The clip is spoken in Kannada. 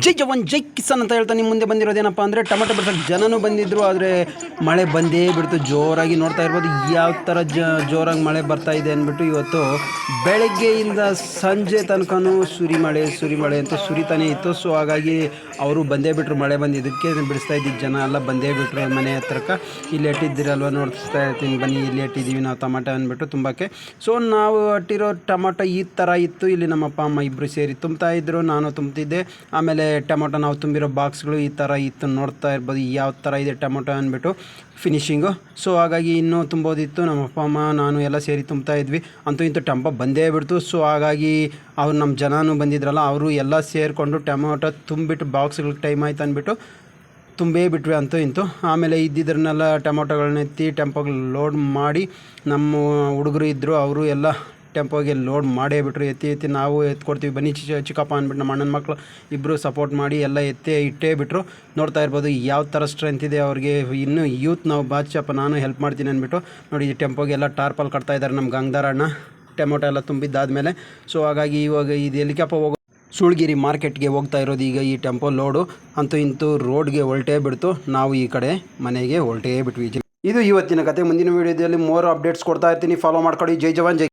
ಜೈ ಜವಾನ್, ಜೈ ಕಿಸಾನ್ ಅಂತ ಹೇಳ್ತಾ ನಿಮ್ಮ ಮುಂದೆ ಬಂದಿರೋದೇನಪ್ಪ ಅಂದರೆ ಟೊಮೆಟೊ ಬಿಡ್ಸೋಕ್ಕೆ ಜನನೂ ಬಂದಿದ್ರು, ಆದರೆ ಮಳೆ ಬಂದೇ ಬಿಡ್ತು. ಜೋರಾಗಿ ನೋಡ್ತಾ ಇರ್ಬೋದು ಯಾವ ಥರ ಜ, ಜೋರಾಗಿ ಮಳೆ ಬರ್ತಾ ಇದೆ ಅಂದ್ಬಿಟ್ಟು ಇವತ್ತು ಬೆಳಗ್ಗೆಯಿಂದ ಸಂಜೆ ತನಕನೂ ಸುರಿ ಮಳೆ ಸುರಿ ಮಳೆ ಅಂತ ಸುರಿತಾನೆ ಇತ್ತು. ಸೊ ಹಾಗಾಗಿ ಅವರು ಬಂದೇ ಬಿಟ್ಟರು ಮಳೆ ಬಂದಿದ್ದಕ್ಕೆ ಬಿಡಿಸ್ತಾ ಇದ್ದಿದ್ದು ಜನ ಎಲ್ಲ ಬಂದೇ ಬಿಟ್ಟರು ಮನೆ ಹತ್ರಕ್ಕೆ. ಇಲ್ಲಿ ಇಟ್ಟಿದ್ದೀರಲ್ವ ನೋಡ್ತಾ ಇರ್ತೀನಿ, ಬನ್ನಿ, ಇಲ್ಲಿ ಇಟ್ಟಿದ್ದೀವಿ ನಾವು ಟೊಮಾಟೊ ಅಂದ್ಬಿಟ್ಟು ತುಂಬಕ್ಕೆ. ಸೊ ನಾವು ಅಟ್ಟಿರೋ ಟೊಮಾಟೊ ಈ ಥರ ಇತ್ತು. ಇಲ್ಲಿ ನಮ್ಮ ಅಪ್ಪ, ಅಮ್ಮ ಇಬ್ಬರು ಸೇರಿ ತುಂಬ್ತಾ ಇದ್ದರು ನಾನು ತುಂಬ್ತಿದ್ದೆ. ಆಮೇಲೆ ಟೊಮೊಟೊ ನಾವು ತುಂಬಿರೋ ಬಾಕ್ಸ್ಗಳು ಈ ಥರ ಇತ್ತು. ನೋಡ್ತಾ ಇರ್ಬೋದು ಯಾವ ಥರ ಇದೆ ಟೊಮೊಟೊ ಅಂದ್ಬಿಟ್ಟು ಫಿನಿಶಿಂಗು ಸೊ ಹಾಗಾಗಿ ಇನ್ನೂ ತುಂಬೋದಿತ್ತು. ನಮ್ಮ ಅಪ್ಪ, ಅಮ್ಮ, ನಾನು ಎಲ್ಲ ಸೇರಿ ತುಂಬ್ತಾ ಇದ್ವಿ. ಅಂತೂ ಇಂತೂ ಟಂಪ ಬಂದೇ ಬಿಡ್ತು. ಸೊ ಹಾಗಾಗಿ ಅವ್ರು ನಮ್ಮ ಜನನೂ ಬಂದಿದ್ರಲ್ಲ, ಅವರು ಎಲ್ಲ ಸೇರಿಕೊಂಡು ಟೊಮೊಟೊ ತುಂಬಿಟ್ಟು ಬಾಕ್ಸ್ಗಳಿಗೆ ಟೈಮ್ ಆಯ್ತು ಅಂದ್ಬಿಟ್ಟು ತುಂಬೇ ಬಿಟ್ವಿ ಅಂತೂ ಇಂತು. ಆಮೇಲೆ ಇದ್ದಿದ್ರನ್ನೆಲ್ಲ ಟೊಮೊಟೊಗಳನ್ನ ಎತ್ತಿ ಟೆಂಪೋಗೆ ಲೋಡ್ ಮಾಡಿ ನಮ್ಮ ಹುಡುಗರು ಇದ್ದರು ಅವರು ಎಲ್ಲ ಟೆಂಪೋಗೆ ಲೋಡ್ ಮಾಡೇ ಬಿಟ್ರು. ಎತ್ತಿ ಎತ್ತಿ ನಾವು ಎತ್ಕೊಡ್ತೀವಿ. ಬನ್ನಿ ಚಿ, ಚಿಕ್ಕಪ್ಪ ಅಂದ್ಬಿಟ್ಟು ನಮ್ಮ ಅಣ್ಣನ ಮಕ್ಕಳು ಇಬ್ಬರು ಸಪೋರ್ಟ್ ಮಾಡಿ ಎಲ್ಲ ಎತ್ತೇ ಇಟ್ಟೇ ಬಿಟ್ಟರು ನೋಡ್ತಾ ಇರ್ಬೋದು ಯಾವ ಥರ ಸ್ಟ್ರೆಂತ್ ಇದೆ ಅವ್ರಿಗೆ. ಇನ್ನೂ ಯೂತ್ ನಾವು ಬಾಚಪ್ಪ ನಾನು ಹೆಲ್ಪ್ ಮಾಡ್ತೀನಿ ಅಂದ್ಬಿಟ್ಟು ನೋಡಿ ಈ ಟೆಂಪೋಗೆಲ್ಲ ಟಾರ್ಪಲ್ ಕಟ್ತಾ ಇದ್ದಾರೆ ನಮ್ಮ ಗಂಗಾರಣ್ಣ ಟೊಮೊಟೊ ಎಲ್ಲ ತುಂಬಿದ್ದಾದಮೇಲೆ. ಸೊ ಹಾಗಾಗಿ ಇವಾಗ ಇದು ಎಲ್ಲಿಕಪ್ಪ ಹೋಗೋ ಸೂಳ್ಗಿರಿ ಮಾರ್ಕೆಟ್ಗೆ ಹೋಗ್ತಾ ಇರೋದು ಈಗ ಈ ಟೆಂಪೋ ಲೋಡು. ಅಂತೂ ಇಂತೂ ರೋಡ್ಗೆ ಹೊಲ್ಟೇ ಬಿಡ್ತು. ನಾವು ಈ ಕಡೆ ಮನೆಗೆ ಹೊಲ್ಟೇ ಬಿಟ್ವಿ. ಇದು ಇವತ್ತಿನ ಕತೆ. ಮುಂದಿನ ವೀಡಿಯೋದಲ್ಲಿ ಮೋರ್ ಅಪ್ಡೇಟ್ಸ್ ಕೊಡ್ತಾ ಇರ್ತೀನಿ. ಫಾಲೋ ಮಾಡ್ಕೊಳ್ಳಿ. ಜೈ ಜವಾನ್, ಜೈ